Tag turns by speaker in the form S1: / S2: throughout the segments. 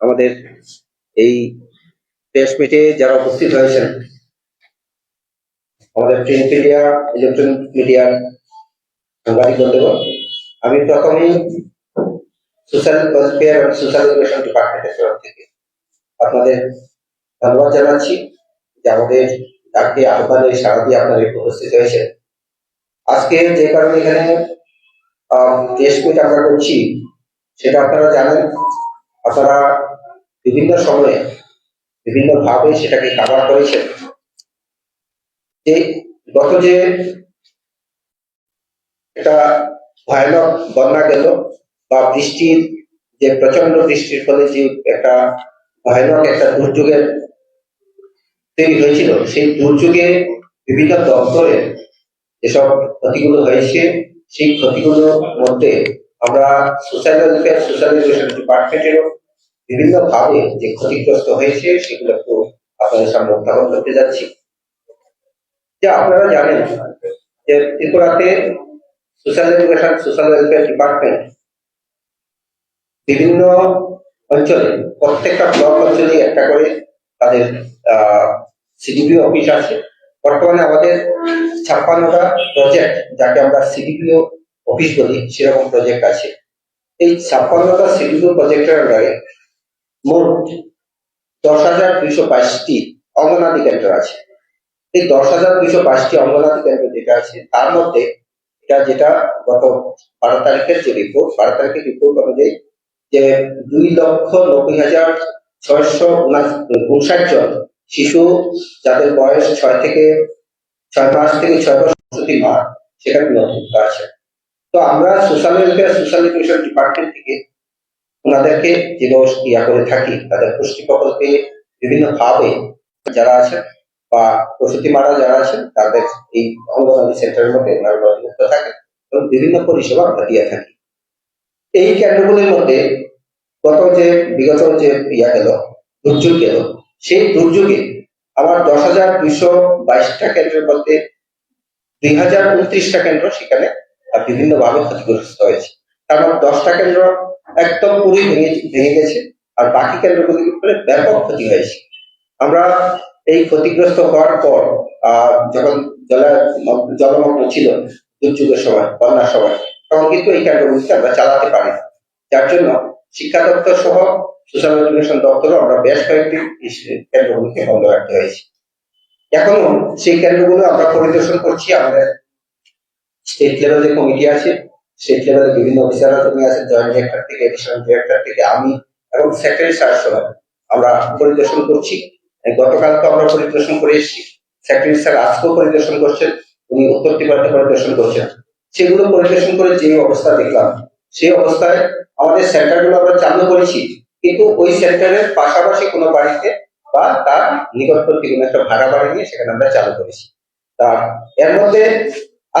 S1: আমাদের এই প্রেস মিটে যারা উপস্থিত হয়েছেন, আমাদের প্রিন্ট মিডিয়া ইলেকট্রনিক মিডিয়ার সাংবাদিক বন্ধুগণ, আমি প্রথমেই সোশ্যাল ওয়েলফেয়ার এবং সোশ্যাল এডুকেশন ডিপার্টমেন্টের তরফ থেকে আপনাদের ধন্যবাদ জানাচ্ছি যে আমাদের ডাকে আহ্বানে সারা দিয়ে আপনারা উপস্থিত হয়েছেন। আজকে যে কারণে এখানে প্রেস মিট আমরা করছি, সেটা আপনারা জানেন, আপনারা বিভিন্ন সময়ে বিভিন্ন ভাবে সেটাকে কাভার করেছেন যে গত যে একটা ভয়ানক বন্যা গেল বা বৃষ্টির যে প্রচণ্ড বৃষ্টির ফলে যে একটা ভয়ানক একটা দুর্যোগের তৈরি হয়েছিল, সেই দুর্যোগে বিভিন্ন দপ্তরে যেসব ক্ষতিগুলো হয়েছে, সেই ক্ষতিগুলোর মধ্যে আমরা সোশ্যাল ওয়েলফেয়ার সোশ্যাল এডুকেশন ডিপার্টমেন্টেরও বিভিন্ন ভাবে যে ক্ষতিগ্রস্ত হয়েছে সেগুলো একটু আপনাদের সামনে উত্থাপন করতে যাচ্ছি। যে আপনারা জানেন যে ত্রিপুরাতে social education, social welfare department বিভিন্ন অঞ্চলে, প্রত্যেকটা ব্লক অঞ্চলে একটা করে তাদের সিডিপি অফিস আছে। বর্তমানে আমাদের ছাপ্পান্নটা প্রজেক্ট যাকে আমরা সিডিপিও অফিস বলি, সেরকম প্রজেক্ট আছে। এই ছাপ্পান্নটা সিডিপিও প্রজেক্টের আন্ডারে মোট দশ হাজার দুইশো বাইশটি অঙ্গনাদি কেন্দ্র আছে। এই দশ হাজার দুইশো বাইশটি অঙ্গনাদি কেন্দ্র যেটা আছে, তার মধ্যে এটা যেটা গত বারো তারিখের যে রিপোর্ট বারো তারিখের রিপোর্ট অনুযায়ী যে দুই লক্ষ নব্বই হাজার ছয়শো উনষাট জন শিশু যাদের বয়স ছয় থেকে, ছয় মাস থেকে ছয় বছর প্রসূতি মা, সেখানে নথিভুক্ত আছে তো আমরা social welfare social education department থেকে ওনাদেরকে যে ইয়া করে থাকি, তাদের পুষ্টি প্রকল্পে বিভিন্ন ভাবে যারা আছেন বা প্রসূতি মারা যারা আছেন, তাদের এই অঙ্গনওয়াড়ি সেন্টারের মধ্যে ওনারা থাকেন এবং বিভিন্ন পরিষেবা আমরা দিয়ে থাকি। এই কেন্দ্রগুলির মধ্যে গত যে বিগত যে ইয়া গেল, দুর্যোগ গেল, সেই দুর্যোগে আমার দশ হাজার দুইশো বাইশটা কেন্দ্রের মধ্যে দুই হাজার উনত্রিশটা কেন্দ্র সেখানে বিভিন্ন ভাবে ক্ষতিগ্রস্ত হয়েছে। তার মানে দশটা কেন্দ্র একদম পুরোই ভেঙে ভেঙে গেছে, আর বাকি কেন্দ্রগুলির ব্যাপক ক্ষতি হয়েছে আমরা এই ক্ষতিগ্রস্ত হওয়ার পর যখন জল জলমগ্ন ছিল দুর্যোগের সময়, বন্যার সময়, তখন কিন্তু এই কেন্দ্রগুলিকে আমরা চালাতে পারি। যার জন্য শিক্ষা দপ্তর সহ সোশ্যাল এডুকেশন দপ্তরও আমরা বেশ কয়েকটি কেন্দ্রগুলিকে বন্ধ রাখতে হয়েছে এখনও সেই কেন্দ্রগুলো আমরা পরিদর্শন করছি, আমাদের স্টেট লেভেল যে কমিটি আছে স্টেট লেভেলে বিভিন্ন অফিসাররা তুমি আছে জয়েন্ট ডিরেক্টর থেকে এডিশনাল ডিরেক্টর থেকে, আমি এবং সেক্রেটারি স্যার সহ আমরা পরিদর্শন করছি। গতকাল তো আমরা পরিদর্শন করে এসেছি। সেক্রেটারি স্যার আজকেও পরিদর্শন করছেন, উনি উত্তর ত্রিপুরাতে পরিদর্শন করছেন। সেগুলো পরিদর্শন করে যে অবস্থা দেখলাম, সেই অবস্থায় আমাদের সেন্টারগুলো আমরা চালু করেছি। কিন্তু ওই সেন্টারের পাশাপাশি কোনো বাড়িতে বা তার নিকটবর্তী কোনো একটা ভাড়া বাড়ি নিয়ে সেখানে আমরা চালু করেছি। তা এর মধ্যে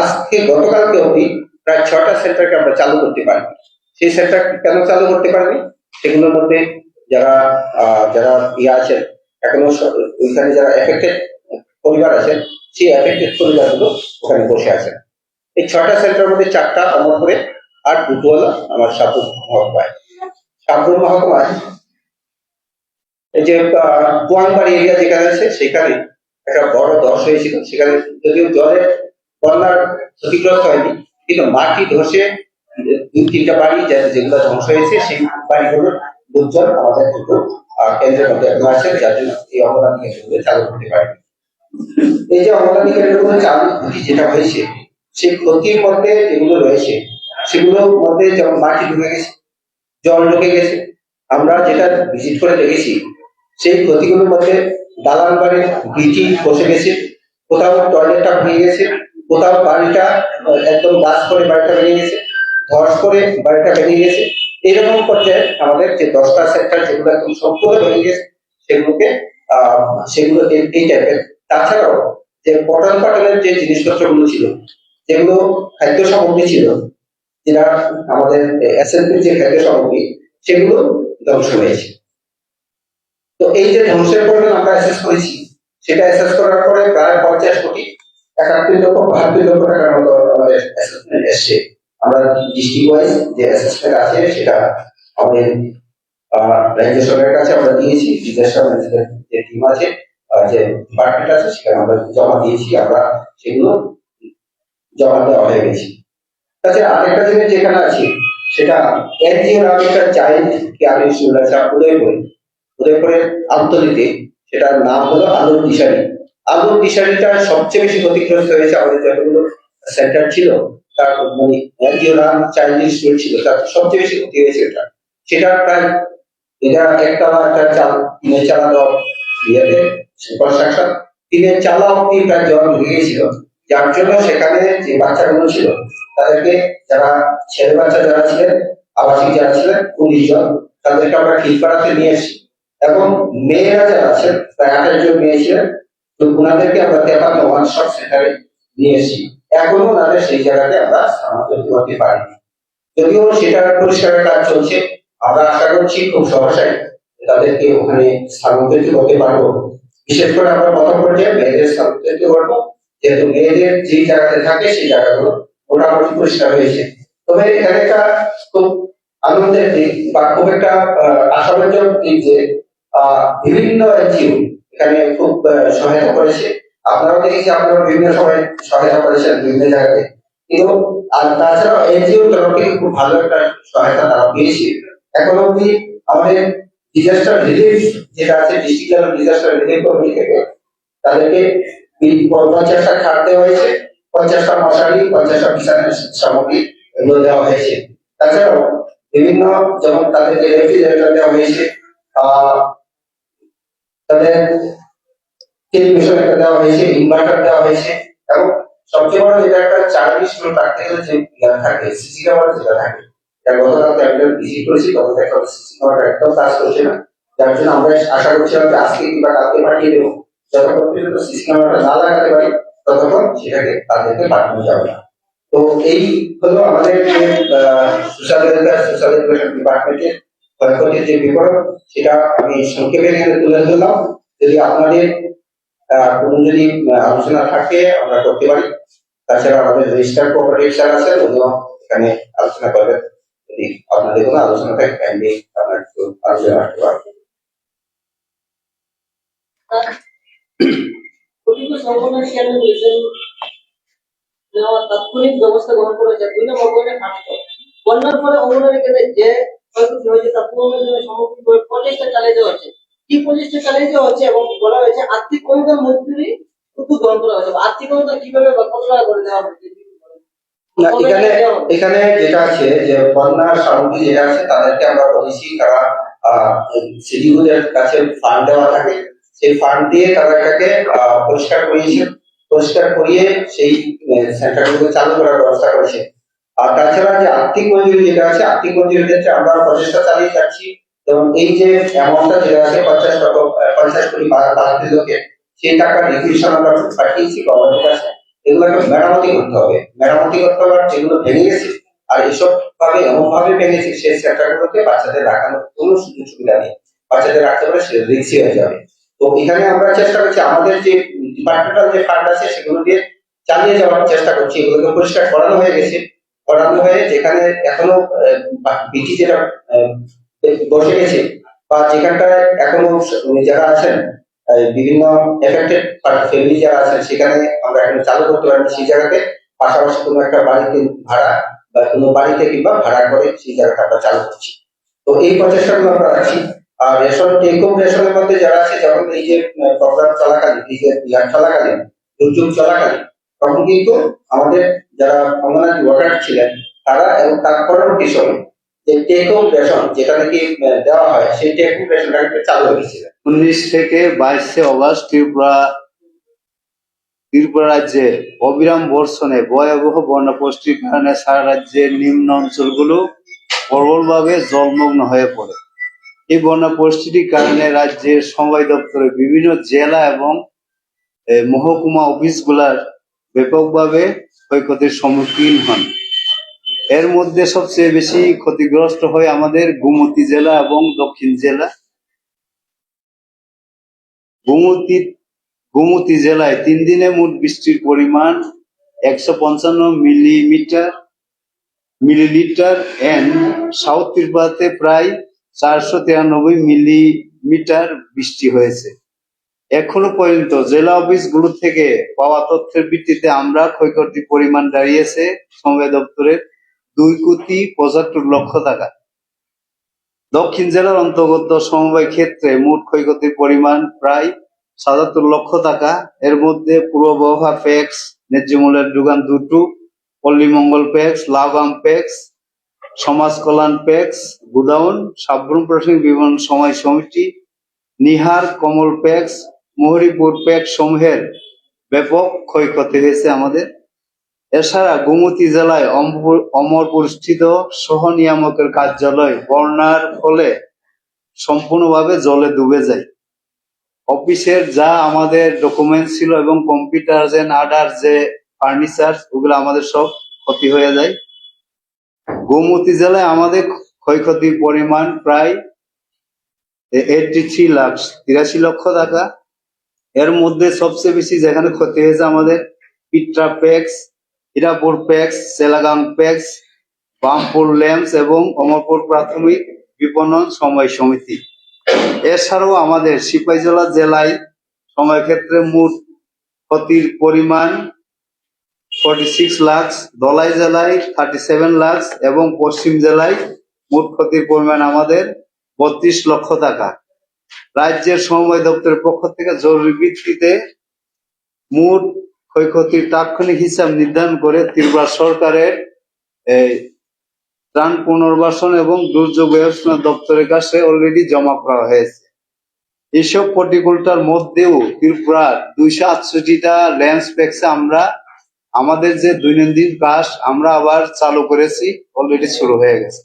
S1: আজকে গতকালকে অবধি প্রায় ছটা সেন্টারকে আমরা চালু করতে পারি। সেই সেন্টার কেন চালু করতে পারিনি? সেগুলোর মধ্যে যারা যারা ইয়ে আছেন এখনও ওইখানে যারা এফেক্টেড পরিবার আছেন সেই এফেক্টেড পরিবারগুলো ওখানে বসে আছেন এই ছটা সেন্টারের মধ্যে চারটা অমরপুরে আর দুটো আমার সাপুর মহকুমায়। সাপুর মহকুমায় এই যে কুয়াংবাড়ি এরিয়া যেখানে আছে, সেখানে একটা বড় দশ হয়েছিল। সেখানে যদিও জলের বন্যার ক্ষতিগ্রস্ত হয়নি কিন্তু মাটি ধসে দুই তিনটা বাড়ি যেগুলো ধ্বংস হয়েছে সেই বাড়িগুলোর লোকজন আমাদের আহ, কেন্দ্রের মধ্যে এখন যার জন্য এই অঙ্গনাদি কেন্দ্রগুলো চালু করতে পারি। এই যে অঙ্গনাদি কেন্দ্রগুলো চালু ক্ষতি যেটা হয়েছে সেই ক্ষতির মধ্যে যেগুলো রয়েছে সেগুলোর মধ্যে যেমন মাটি ঢুকে গেছে জল ঢুকে গেছে আমরা যেটা ভিজিট করে দেখেছি সেই ক্ষতিগুলোর মধ্যে দালান বাড়ির গিটি বসে গেছে কোথাও টয়লেটটা ভেঙে গেছে কোথাও বাড়িটা একদম গাছ করে বাড়িটা ভেঙে গেছে, ধস করে বাড়িটা ভেঙে গেছে। এরকম পর্যায়ে আমাদের যে দশটা সেক্টর যেগুলো একদম সম্পূর্ণ ভেঙে গেছে, সেগুলোকে সেগুলো এই- টাইপের তাছাড়াও যে পটন পাটনের যে জিনিসপত্রগুলো ছিল, যেগুলো খাদ্য সামগ্রী ছিল, যেটা আমাদের এসএলপি যে খাদ্য সামগ্রী, সেগুলো ধ্বংস হয়েছে। তো এই যে ধ্বংসের পরিমাণ আমরা অ্যাসেস করেছি, সেটা অ্যাসেস করার পরে প্রায় পঞ্চাশ কোটি আমাদের অ্যাসেসমেন্ট আমরা যে অ্যাসেসমেন্ট আছে, সেটা আমাদের কাছে আমরা যে আছে যে আছে, সেখানে আমরা জমা দিয়েছি। আমরা সেগুলো জমা দেওয়া হয়ে গেছে। তাছাড়া আরেকটা জিনিস যেখানে আছে, সেটা নামে একটা উদয়পুরে। সেটার নাম হলো আলোর দিশারি। আলোর দিশারিটা সবচেয়ে বেশি ক্ষতিগ্রস্ত হয়েছে আমাদের যতগুলো সেন্টার ছিল, তার মানে এনজিও নাম চাইল্ড ইনস্টিটিউট ছিল, তার সবচেয়ে বেশি ক্ষতি হয়েছে এটা। সেটা প্রায়, এটা একটা একটা চাল টিনের চালা ইয়েতে, কনস্ট্রাকশন। টিনের চালা অব্দি প্রায় জল ঢুকে গেছিল যার জন্য সেখানে যে বাচ্চাগুলো ছিল, তাদেরকে যারা ছেলে বাচ্চা যারা ছিলেন, আবাসিক যারা ছিলেন উনিশ জন তাদেরকে আমরা খিলপাড়াতে নিয়ে এসেছি। এবং মেয়েরা যারা আছেন প্রায় আঠাশ জন মেয়ে ছিলেন তো ওনাদেরকে আমরা তেপান্ন শপ সেন্টারে নিয়ে এসেছি এখনও ওনাদের সেই জায়গাতে আমরা স্থানান্তরিত করতে পারিনি। যদিও সেটার পরিষ্কারের কাজ চলছে, আমরা আশা করছি খুব সহসাই তাদেরকে ওখানে স্থানান্তরিত করতে পারব। বিশেষ করে আমরা প্রথম পর্যায়ে মেয়েদের স্থানান্তরিত করব। যেহেতু মেয়েদের যে জায়গাতে থাকে সেই জায়গাগুলো মোটামুটি পরিষ্কার হয়েছে। তবে এখানে একটা খুব আনন্দের দিক বা খুব একটা আশাব্যঞ্জক দিক যে বিভিন্ন এনজিও এখানে খুব সহায়তা করেছে। আপনারাও দেখেছি, আপনারা বিভিন্ন সময় সহায়তা করেছেন বিভিন্ন জায়গাতে। কিন্তু, আর তাছাড়াও এনজিও তরফ থেকে খুব ভালো একটা সহায়তা তারা পেয়েছে। এখন অব্দি আমাদের ডিজাস্টার রিলিফ যেটা আছে district level disaster relief committee থেকে তাদেরকে পঞ্চাশটা খাট দেওয়া হয়েছে। পঞ্চাশটা মশারি, পঞ্চাশটা বিছানার সামগ্রী এগুলো দেওয়া হয়েছে। তাছাড়াও বিভিন্ন যেমন তাদেরকে রেফ্রিজারেটর দেওয়া হয়েছে, আহ তাদের টেলিভিশন একটা দেওয়া হয়েছে ইনভার্টার দেওয়া হয়েছে, এবং সবচেয়ে বড় যেটা একটা চাকরি স্কুল রাখতে গেলে যে ইয়ার থাকে, সিসি ক্যামেরা যেটা থাকে, এটা গতকাল তো একজন ভিজিট করেছি, তখন দেখা সিসি ক্যামেরা একদম কাজ করছে না। যার জন্য আমরা আশা করছিলাম যে আজকে কিংবা কালকে পাঠিয়ে দেবো। যতক্ষণ পর্যন্ত সিসি ক্যামেরাটা না লাগাতে পারি, ততক্ষণ সেটাকে তাদেরকে পাঠানো যাবে না। তো এই হলো আমাদের সোশ্যাল ওয়েলফেয়ার সোশ্যাল এডুকেশন ডিপার্টমেন্টের ক্ষয়ক্ষতির যে বিবরণ সেটা আমি সংক্ষেপে এখানে তুলে ধরলাম। যদি আপনাদের কোনো যদি আলোচনা থাকে, আমরা করতে পারি। তাছাড়া আমাদের রেজিস্টার কোঅপারেটিভ স্যার আছেন, উনিও এখানে আলোচনা করবেন। যদি আপনাদের কোনো আলোচনা থাকে কাইন্ডলি আপনার একটু আলোচনা রাখতে পারবেন
S2: তাৎক্ষণিক ব্যবস্থা গ্রহণ করেছে। দুই বন্যার পরে অঙ্গনওয়াড়ি যে ক্ষয়ক্ষতি হয়েছে তা পূরণের জন্য করে প্রচেষ্টা চালিয়ে যাওয়া হচ্ছে। কি প্রচেষ্টা চালিয়ে যাওয়া হচ্ছে এবং বলা হয়েছে আর্থিক অনুদান মজুরি উদ্যোগ গ্রহণ করা হয়েছে। আর্থিক অনুদান কীভাবে কত টাকা করে দেওয়া
S1: না এখানে এখানে যেটা আছে যে বন্যার সামগ্রী যেটা আছে তাদেরকে আমরা বলেছি তারা সিডিগুলোর কাছে ফান্ড দেওয়া থাকে। সেই ফান্ড দিয়ে তারা এটাকে পরিষ্কার করিয়েছে। পরিষ্কার করিয়ে সেই সেন্টারগুলো চালু করার ব্যবস্থা করেছে। আর তাছাড়া যে আর্থিক মঞ্জুরি যেটা আছে আর্থিক মঞ্জুরির ক্ষেত্রে আমরা প্রচেষ্টা চালিয়ে যাচ্ছি। এবং এই যে অ্যামাউন্টটা যেটা আছে পঞ্চাশ আহ, পঞ্চাশ কোটি লোকে সেই টাকা রিকুইশন আমরা পাঠিয়েছি গভর্নমেন্টের কাছে। এগুলোকে মেরামতি করতে হবে। মেরামতি করতে হবে যেগুলো ভেঙে গেছে আর এসব ভাবে এমন ভাবে ভেঙেছে সেই সেন্টারগুলোতে বাচ্চাদের রাখানোর কোনো সুযোগ সুবিধা নেই। বাচ্চাদের রাখতে পারে সে রিক্সি হয়ে যাবে। তো এখানে আমরা চেষ্টা করছি আমাদের যে ডিপার্টমেন্টাল যে ফান্ড আছে সেগুলো দিয়ে চালিয়ে যাওয়ার চেষ্টা করছি। এগুলোকে পরিষ্কার করানো হয়ে গেছে। করানো হয়ে যেখানে এখনও বিটি যেটা বসে গেছে, বা যেখানটায় এখনও যারা আছেন বিভিন্ন এফেক্টেড ফ্যামিলি যারা আছেন, সেখানে আমরা এখন চালু করতে পারি সেই জায়গাতে পাশাপাশি কোনো একটা বাড়িতে ভাড়া বা কোনো বাড়িতে কিংবা ভাড়া করে সেই জায়গাটা আমরা চালু করছি। তো এই প্রচেষ্টাগুলো আমরা রাখছি। আর রেশন টেক হোম রেশনের মধ্যে যারা আছে যখন এই যে প্রোগ্রাম চলাকালীন, এই যে চলাকালীন দুর্যোগ চলাকালীন তখন কিন্তু আমাদের যারা অঙ্গনারী ওয়ার্কার ছিলেন, তারা এবং তার পরবর্তী সময় যে টেক হোম রেশন যেটা নাকি দেওয়া হয়, সেই টেক হোম রেশনটা কিন্তু চালু হয়েছিল।
S3: উনিশ থেকে বাইশে অগস্ট ত্রিপুরা ত্রিপুরা রাজ্যে অবিরাম বর্ষণে ভয়াবহ বন্যা পরিস্থিতির কারণে সারা রাজ্যের নিম্ন অঞ্চলগুলো প্রবলভাবে জলমগ্ন হয়ে পড়ে। এই বন্যা পরিস্থিতির কারণে রাজ্যের সমবায় দপ্তরে বিভিন্ন জেলা এবং মহকুমা অফিসগুলার ব্যাপকভাবে ক্ষয়ক্ষতির সম্মুখীন হন। এর মধ্যে সবচেয়ে বেশি ক্ষতিগ্রস্ত হয় আমাদের গোমতী জেলা এবং দক্ষিণ জেলা। গোমতী গোমতী জেলায় তিন দিনে মোট বৃষ্টির পরিমাণ একশো পঞ্চান্ন মিলিমিটার, মিলিলিটার এন্ড সাউথ ত্রিপুরাতে প্রায় চারশো তিরানব্বই মিলিমিটার বৃষ্টি হয়েছে। এখনও পর্যন্ত জেলা অফিসগুলো থেকে পাওয়া তথ্যের ভিত্তিতে আমরা ক্ষয়ক্ষতির পরিমাণ দাঁড়িয়েছে সমবায় দপ্তরের দুই কোটি পঁচাত্তর লক্ষ টাকা। দক্ষিণ জেলার অন্তর্গত সমবায় ক্ষেত্রে মোট ক্ষয়ক্ষতির পরিমাণ প্রায় সাতাত্তর লক্ষ টাকা। এর মধ্যে পূর্ববহা প্যাক্স ন্যায্য মূল্যের যোগান দুটো, পল্লীমঙ্গল প্যাক্স লাভাম প্যাক্স সমাজ কল্যাণ প্যাক্স গুদাউন, সাবরুম প্রশাসনিক বিমান সময় সমিতি, নিহার কমল প্যাক্স মোহরিপুর প্যাক্স সমূহের ব্যাপক ক্ষয়ক্ষতি হয়েছে আমাদের। এছাড়া গোমতী জেলায় অমরপুর- অমরপুর স্থিত সহ নিয়ামকের কার্যালয় বন্যার ফলে সম্পূর্ণভাবে জলে ডুবে যায়। অফিসের যা আমাদের ডকুমেন্ট ছিল এবং কম্পিউটার যে আদার যে ফার্নিচার, ওগুলো আমাদের সব ক্ষতি হয়ে যায়। গোমতী জেলায় আমাদের ক্ষয়ক্ষতির পরিমাণ প্রায় এইটটি থ্রি লাখ তিরাশি লক্ষ টাকা। এর মধ্যে সবচেয়ে বেশি যেখানে ক্ষতি হয়েছে আমাদের Pitra PACS, Hirapur PACS, Selagang PACS, Bampur LAMPS এবং অমরপুর প্রাথমিক বিপণন সময় সমিতি। এছাড়াও আমাদের সিপাহীজলা জেলায় সময় ক্ষেত্রে মোট ক্ষতির পরিমাণ ফর্টি সিক্স লাখ দলাই জেলায় থার্টি সেভেন লাখ এবং পশ্চিম জেলায় মোট ক্ষতির পরিমাণ আমাদের বত্রিশ লক্ষ টাকা। রাজ্যের সমবায় দপ্তরের পক্ষ থেকে জরুরি ভিত্তিতে মোট ক্ষয়ক্ষতির তাৎক্ষণিক হিসাব নির্ধারণ করে ত্রিপুরা সরকারের ত্রাণ পুনর্বাসন এবং দুর্যোগ ব্যবস্থাপনা দপ্তরের কাছে অলরেডি জমা করা হয়েছে। এসব প্রতিকূলতার মধ্যেও ত্রিপুরার দুইশো আটষট্টিটা ল্যান্স প্যাক্সে আমরা, আমাদের যে দৈনন্দিন কাজ, আমরা আবার চালু করেছি অলরেডি শুরু হয়ে গেছে।